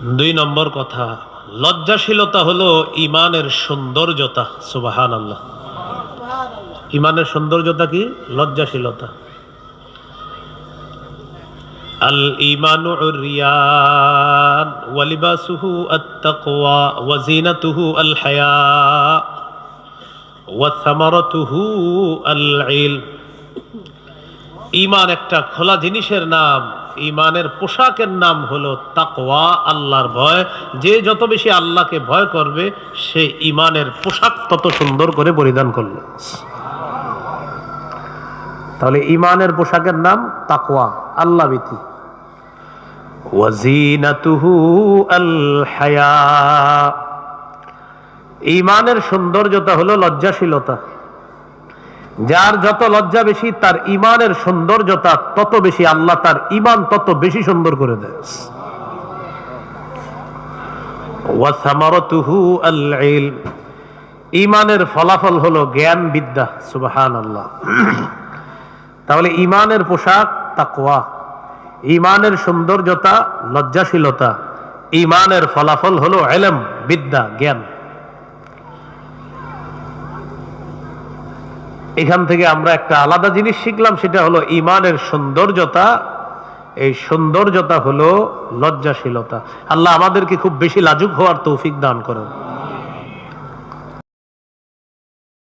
দুই নম্বর কথা, লজ্জাশীলতা হলো ইমানের সৌন্দর্যতা সুবাহান আল্লাহ ইমানের সৌন্দর্যতা কি? লজ্জাশীলতা। আল ইমানু রিয়ান ওয়ালিবাসুহু আত্তাকওয়া ওয়াজিনাতুহু আল হায়া ওয়াসামারাতুহু আল ইলম ইমান একটা খোলা জিনিসের নাম ইমানের পোশাকের নাম হলো তাকওয়া, আল্লাহর ভয়। যে যত বেশি আল্লাহকে ভয় করবে, সে ইমানের পোশাক তত সুন্দর করে পরিধান করল। তাহলে ইমানের পোশাকের নাম তাকওয়া, আল্লাহ ভীতি। ওয়াজিনাতুহু আল হায়া ইমানের সৌন্দর্যতা হলো লজ্জাশীলতা। যার যত লজ্জা বেশি, তার ইমানের সৌন্দর্যতা তত বেশি। আল্লাহ তার ইমান তত বেশি সুন্দর করে দেয়। ইমানের ফলাফল হলো জ্ঞান বিদ্যা সুবহান আল্লাহ তাহলে ইমানের পোশাক তাকওয়া। ইমানের সৌন্দর্যতা লজ্জাশীলতা। ইমানের ফলাফল হলো এলম বিদ্যা, জ্ঞান। এখান থেকে আমরা একটা আলাদা জিনিস শিখলাম, সেটা হলো ইমানের সৌন্দর্যতা। এই সৌন্দর্যতা হলো লজ্জাশীলতা। আল্লাহ আমাদেরকে খুব বেশি লাজুক হওয়ার তৌফিক দান করেন।